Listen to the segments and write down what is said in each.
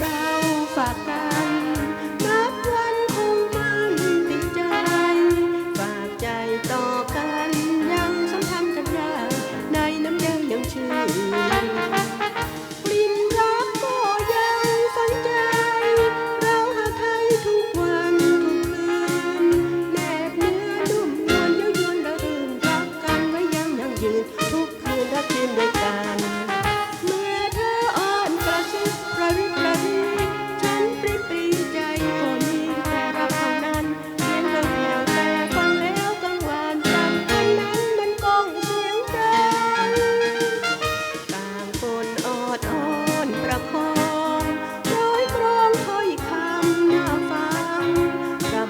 เราฝากกันนับวันคงมันติดใจ ฝากใจต่อกันยังสำคัญกันยาในน้ำยังยังชื่นกลิ่นรักก็ยังฝังใจ เราหาไทยทุกวันทุกคืนแนบเนื้อนุ่มนวลเย้ายวนระรื่นรักกันไว้ยังยังยืน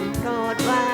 ำโปรดว่าจากใจฉาก็ช่างเราไวั